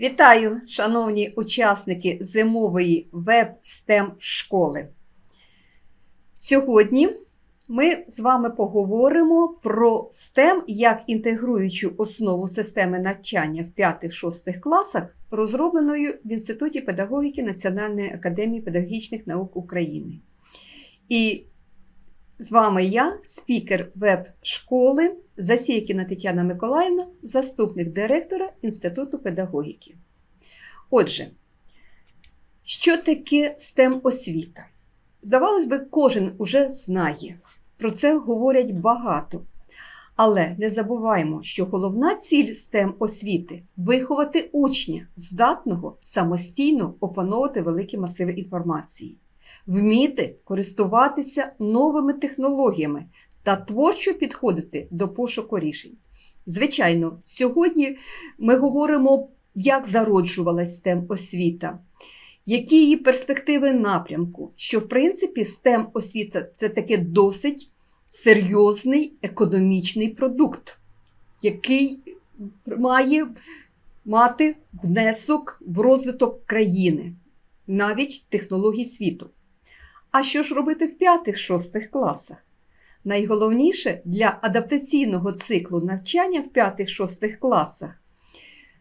Вітаю, шановні учасники зимової веб-STEM школи. Сьогодні ми з вами поговоримо про STEM як інтегруючу основу системи навчання в 5-6 класах, розробленою в Інституті педагогіки Національної академії педагогічних наук України. І з вами я, спікер веб-школи Засійкіна Тетяна Миколаївна, заступник директора Інституту педагогіки. Отже, що таке STEM освіта? Здавалось би, кожен уже знає. Про це говорять багато. Але не забуваємо, що головна ціль STEM освіти виховати учня, здатного самостійно опановувати великі масиви інформації, вміти користуватися новими технологіями та творчо підходити до пошуку рішень. Звичайно, сьогодні ми говоримо, як зароджувалась STEM освіта, які її перспективи напрямку, що, в принципі, STEM освіта це таке досить серйозний економічний продукт, який має мати внесок в розвиток країни, навіть технологій світу. А що ж робити в 5-6 класах? Найголовніше для адаптаційного циклу навчання в 5-6 класах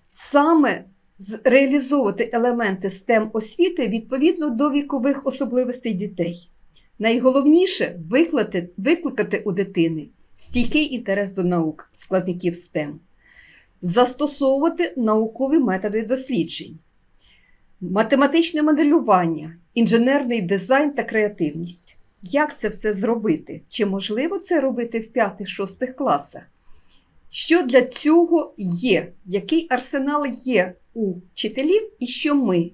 саме реалізовувати елементи STEM освіти відповідно до вікових особливостей дітей. Найголовніше викликати, викликати у дитини стійкий інтерес до наук, складників STEM, застосовувати наукові методи досліджень, математичне моделювання, інженерний дизайн та креативність. Як це все зробити? Чи можливо це робити в 5-6 класах? Що для цього є? Який арсенал є у вчителів і що ми?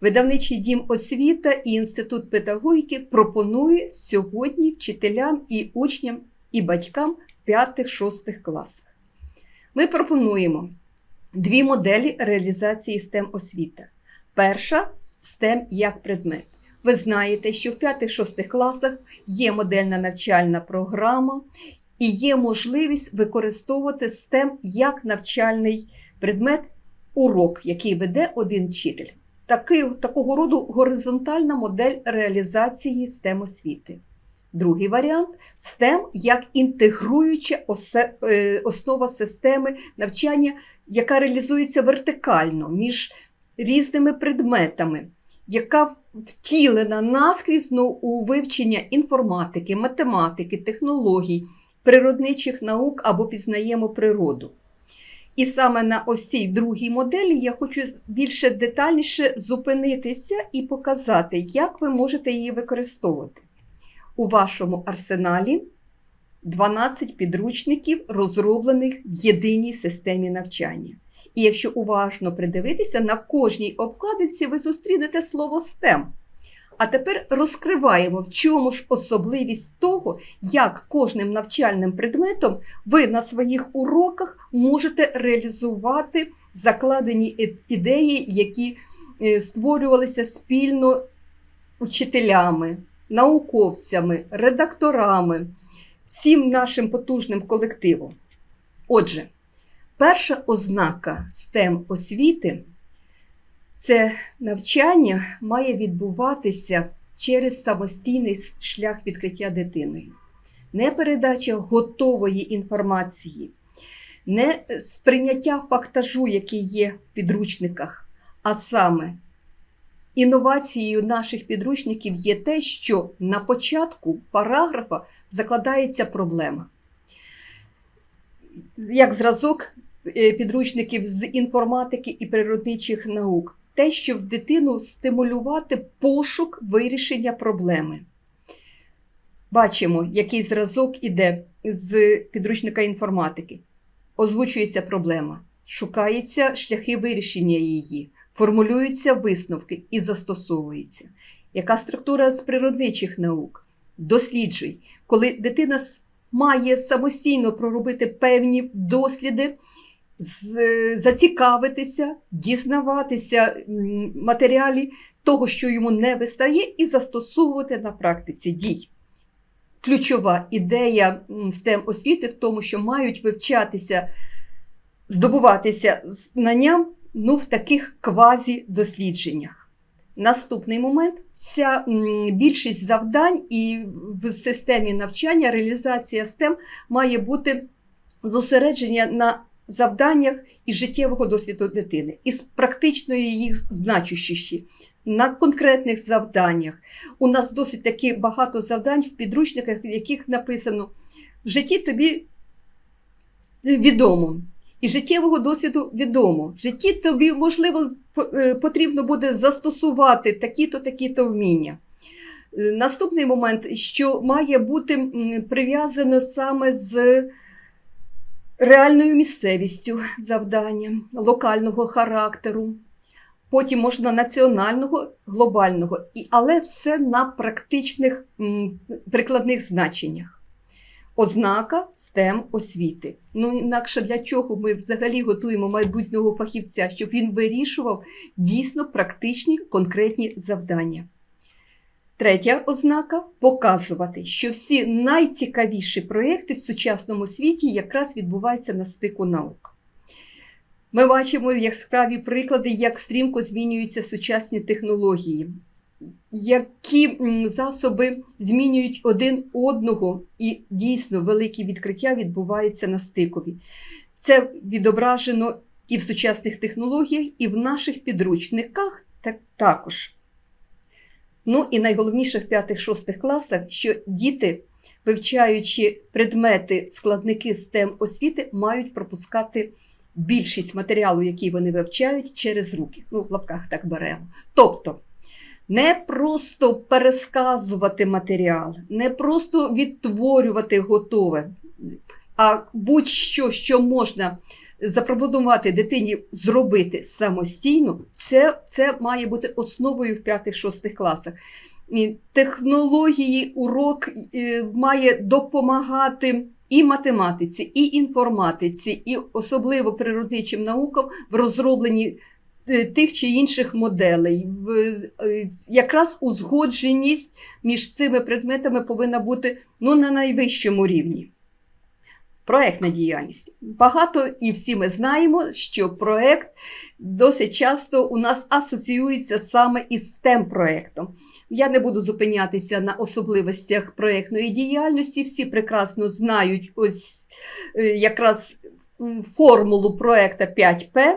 Видавничий дім освіта і інститут педагогіки пропонує сьогодні вчителям і учням і батькам в 5-6 класах. Ми пропонуємо дві моделі реалізації STEM освіти. Перша STEM як предмет. Ви знаєте, що в 5-6 класах є модельна навчальна програма і є можливість використовувати STEM як навчальний предмет, урок, який веде один вчитель. Такий, такого роду горизонтальна модель реалізації STEM освіти. Другий варіант STEM як інтегруюча основа системи навчання, яка реалізується вертикально між різними предметами, яка втілена наскрізь ну, у вивчення інформатики, математики, технологій, природничих наук або пізнаємо природу. І саме на ось цій другій моделі я хочу більше детальніше зупинитися і показати, як ви можете її використовувати. У вашому арсеналі 12 підручників, розроблених в єдиній системі навчання. І якщо уважно придивитися, на кожній обкладинці ви зустрінете слово STEM. А тепер розкриваємо, в чому ж особливість того, як кожним навчальним предметом ви на своїх уроках можете реалізувати закладені ідеї, які створювалися спільно учителями, науковцями, редакторами, всім нашим потужним колективом. Отже, перша ознака STEM освіти це навчання має відбуватися через самостійний шлях відкриття дитиною. Не передача готової інформації, не сприйняття фактажу, який є в підручниках, а саме інновацією наших підручників є те, що на початку параграфа закладається проблема. Як зразок підручників з інформатики і природничих наук те, щоб дитину стимулювати пошук вирішення проблеми. Бачимо, який зразок іде з підручника інформатики. Озвучується проблема, шукаються шляхи вирішення її, формулюються висновки і застосовуються. Яка структура з природничих наук? Досліджуй, коли дитина має самостійно проробити певні досліди зацікавитися, дізнаватися матеріалі того, що йому не вистає, і застосовувати на практиці дій. Ключова ідея STEM освіти в тому, що мають вивчатися, здобуватися знання ну, в таких квазі-дослідженнях. Наступний момент вся більшість завдань і в системі навчання реалізація STEM має бути зосередження на завданнях із життєвого досвіду дитини, із практичної їх значущості, на конкретних завданнях. У нас досить таки багато завдань в підручниках, в яких написано в житті тобі відомо. І життєвого досвіду відомо. В житті тобі, можливо, е, потрібно буде застосувати такі-то, такі-то вміння. Е, Наступний момент, що має бути прив'язано саме з реальною місцевістю завдання, локального характеру, потім можна національного, глобального, але все на практичних прикладних значеннях. Ознака STEM освіти. Ну інакше для чого ми взагалі готуємо майбутнього фахівця, щоб він вирішував дійсно практичні конкретні завдання. Третя ознака показувати, що всі найцікавіші проєкти в сучасному світі якраз відбуваються на стику наук. Ми бачимо яскраві приклади, як стрімко змінюються сучасні технології, які засоби змінюють один одного, і дійсно великі відкриття відбуваються на стикові. Це відображено і в сучасних технологіях, і в наших підручниках так, також. Ну і найголовніше в 5-6 класах, що діти, вивчаючи предмети, складники STEM освіти, мають пропускати більшість матеріалу, який вони вивчають, через руки. Ну, в лапках так беремо. Тобто, не просто пересказувати матеріал, не просто відтворювати готове, а будь-що, що можна запропонувати дитині зробити самостійно, це, це має бути основою в 5-6 класах. Технології, урок е, має допомагати і математиці, і інформатиці, і особливо природничим наукам в розробленні е, тих чи інших моделей. Е, Якраз узгодженість між цими предметами повинна бути ну, на найвищому рівні. Проектна діяльність. Багато і всі ми знаємо, що проект досить часто у нас асоціюється саме із STEM проектом. Я не буду зупинятися на особливостях проектної діяльності. Всі прекрасно знають ось е, якраз формулу проекту 5П,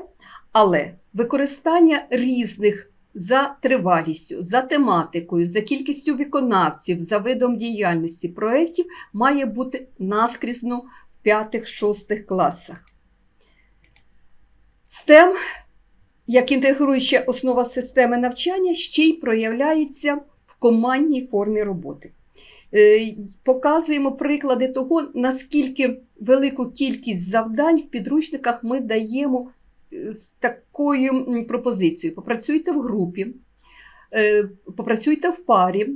але використання різних за тривалістю, за тематикою, за кількістю виконавців, за видом діяльності проєктів має бути наскрізно 5-6 класах. STEM, як інтегруюча основа системи навчання, ще й проявляється в командній формі роботи. Е, Показуємо приклади того, наскільки велику кількість завдань в підручниках ми даємо е, з такою пропозицією: попрацюйте в групі, е, попрацюйте в парі.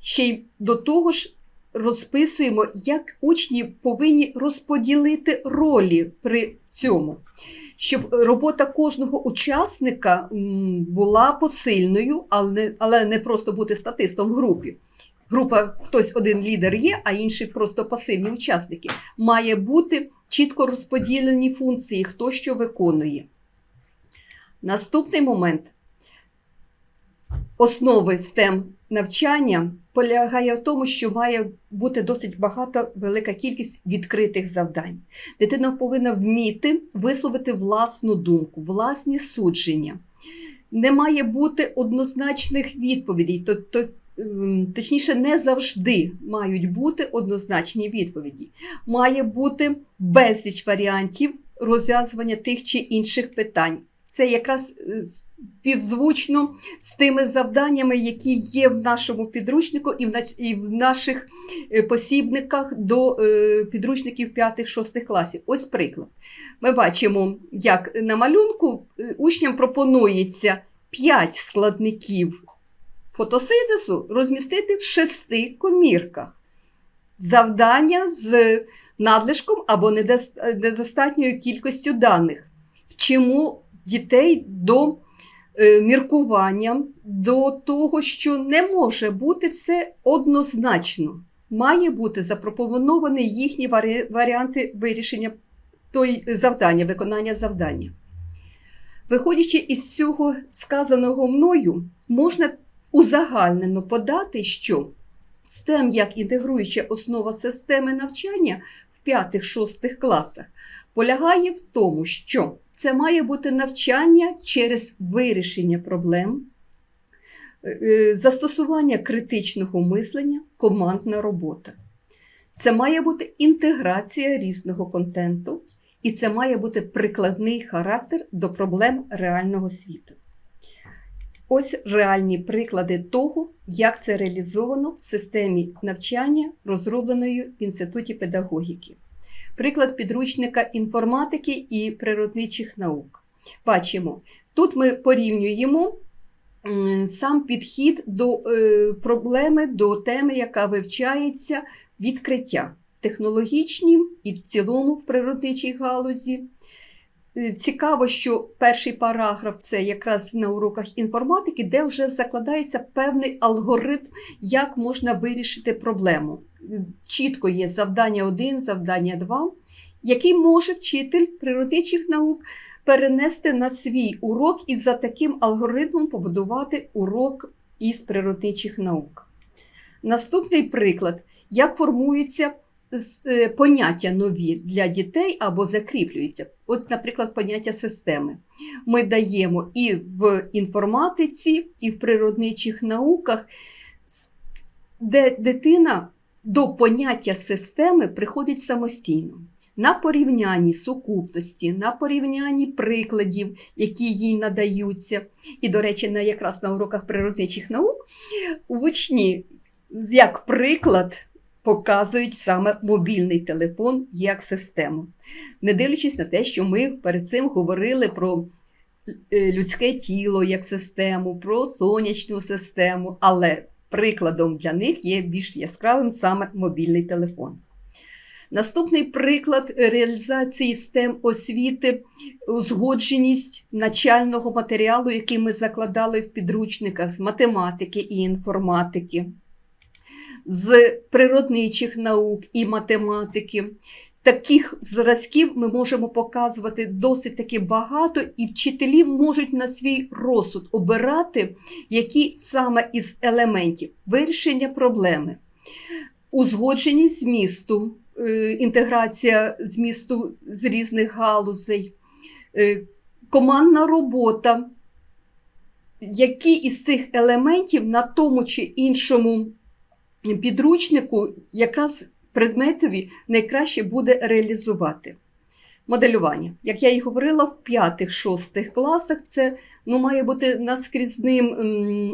Ще й до того ж розписуємо, як учні повинні розподілити ролі при цьому, щоб робота кожного учасника була посильною, але не, просто бути статистом в групі. Група хтось один лідер є, а інші просто пасивні учасники. Має бути чітко розподілені функції, хто що виконує. Наступний момент основи STEM навчання полягає в тому, що має бути досить багато велика кількість відкритих завдань. Дитина повинна вміти висловити власну думку, власні судження. Не має бути однозначних відповідей, то, то, ем, точніше, не завжди мають бути однозначні відповіді. Має бути безліч варіантів розв'язування тих чи інших питань. Це якраз е, співзвучно з тими завданнями, які є в нашому підручнику і в, наших е, посібниках до е, підручників 5-6 класів. Ось приклад. Ми бачимо, як на малюнку учням пропонується 5 складників фотосинтезу розмістити в шести комірках. Завдання з надлишком або недостатньою кількістю даних. Вчимо дітей до е, міркування, до того, що не може бути все однозначно. Має бути запропоновані їхні варіанти вирішення той завдання, виконання завдання. Виходячи із всього сказаного мною, можна узагальнено подати, що STEM як інтегруюча основа системи навчання в 5-6 класах полягає в тому, що це має бути навчання через вирішення проблем, е, застосування критичного мислення, командна робота. Це має бути інтеграція різного контенту, і це має бути прикладний характер до проблем реального світу. Ось реальні приклади того, як це реалізовано в системі навчання, розробленої в Інституті педагогіки. Приклад підручника інформатики і природничих наук. Бачимо, тут ми порівнюємо сам підхід до е, проблеми, до теми, яка вивчається відкриття технологічні і в цілому в природничій галузі. Е, Цікаво, що перший параграф це якраз на уроках інформатики, де вже закладається певний алгоритм, як можна вирішити проблему. Е, Чітко є завдання 1, завдання 2, який може вчитель природничих наук перенести на свій урок і за таким алгоритмом побудувати урок із природничих наук. Наступний приклад, як е, поняття нові для дітей або закріплюються. От, наприклад, поняття системи. Ми даємо і в інформатиці, і в природничих науках, де дитина до поняття системи приходить самостійно. На порівнянні сукупності, на порівнянні прикладів, які їй надаються. І, до речі, на, якраз на уроках природничих наук учні як приклад показують саме мобільний телефон як систему. Не дивлячись на те, що ми перед цим говорили про е, людське тіло як систему, про сонячну систему, але прикладом для них є більш яскравим саме мобільний телефон. Наступний приклад реалізації STEM освіти узгодженість начального матеріалу, який ми закладали в підручниках з математики і інформатики з природничих наук і математики. Таких зразків ми можемо показувати досить таки багато, і вчителі можуть на свій розсуд обирати, які саме із елементів вирішення проблеми, узгодженість змісту, е, інтеграція змісту з різних галузей, е, командна робота. Які із цих елементів на тому чи іншому підручнику якраз предметові найкраще буде реалізувати. Моделювання. Як я і говорила, в 5-6 класах це ну, має бути наскрізним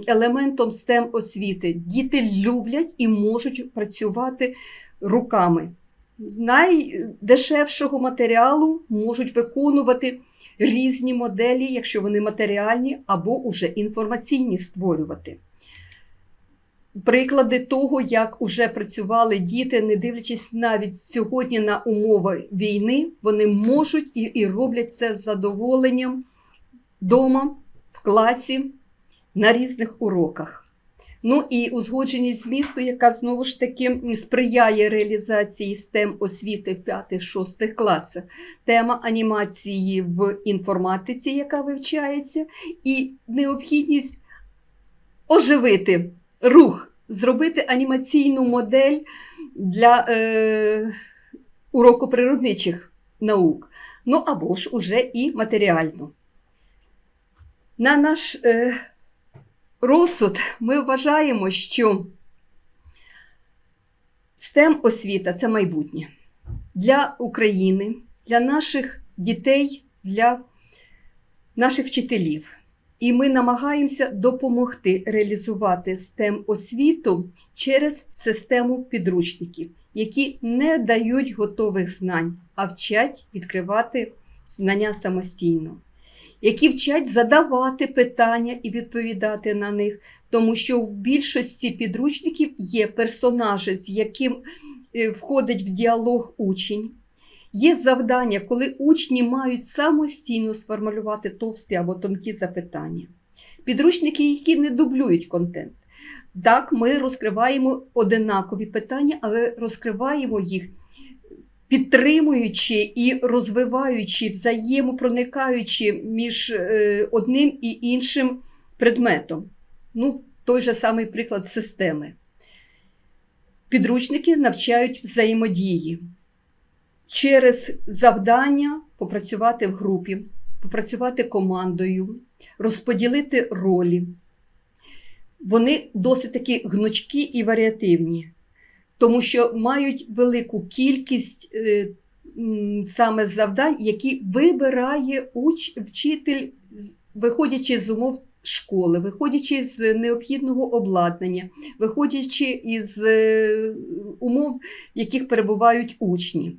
елементом STEM освіти. Діти люблять і можуть працювати руками. З найдешевшого матеріалу можуть виконувати різні моделі, якщо вони матеріальні або уже інформаційні створювати приклади того, як уже працювали діти, не дивлячись навіть сьогодні на умови війни, вони можуть і, і роблять це з задоволенням вдома, в класі, на різних уроках. Ну і узгодженість змісту, яка знову ж таки сприяє реалізації STEM освіти в 5-6 класах. Тема анімації в інформатиці, яка вивчається, і необхідність оживити рух, зробити анімаційну модель для е, уроку природничих наук, ну або ж уже і матеріальну. На наш е, розсуд ми вважаємо, що STEM освіта це майбутнє для України, для наших дітей, для наших вчителів. І ми намагаємося допомогти реалізувати STEM освіту через систему підручників, які не дають готових знань, а вчать відкривати знання самостійно, які вчать задавати питання і відповідати на них, тому що в більшості підручників є персонажі, з яким е, входить в діалог учень. Є завдання, коли учні мають самостійно сформулювати товсті або тонкі запитання. Підручники, які не дублюють контент. Так, ми розкриваємо одинакові питання, але розкриваємо їх підтримуючи і розвиваючи, взаємопроникаючи між е, одним і іншим предметом. Ну, той же самий приклад системи. Підручники навчають взаємодії через завдання попрацювати в групі, попрацювати командою, розподілити ролі. Вони досить таки гнучкі і варіативні, тому що мають велику кількість е, саме завдань, які вибирає уч, вчитель, виходячи з умов школи, виходячи з необхідного обладнання, виходячи із е, умов, в яких перебувають учні.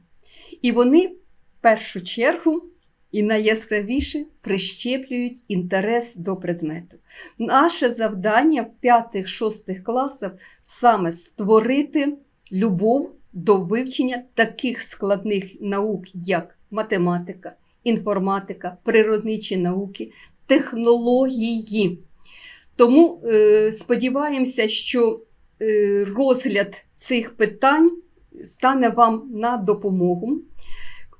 І вони в першу чергу і найяскравіше прищеплюють інтерес до предмету. Наше завдання в 5-6 класах саме створити любов до вивчення таких складних наук, як математика, інформатика, природничі науки, технології. Тому е, сподіваємося, що е, розгляд цих питань стане вам на допомогу.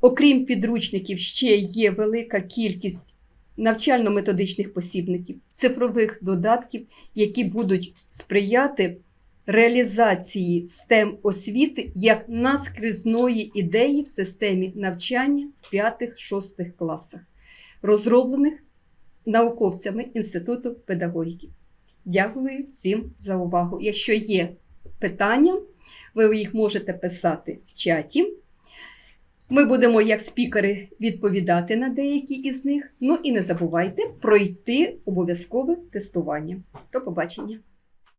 Окрім підручників, ще є велика кількість навчально-методичних посібників, цифрових додатків, які будуть сприяти реалізації STEM освіти як наскрізної ідеї в системі навчання в 5-6 класах, розроблених науковцями Інституту педагогіки. Дякую всім за увагу. Якщо є питання, ви їх можете писати в чаті. Ми будемо, як спікери, відповідати на деякі із них. Ну і не забувайте пройти обов'язкове тестування. До побачення!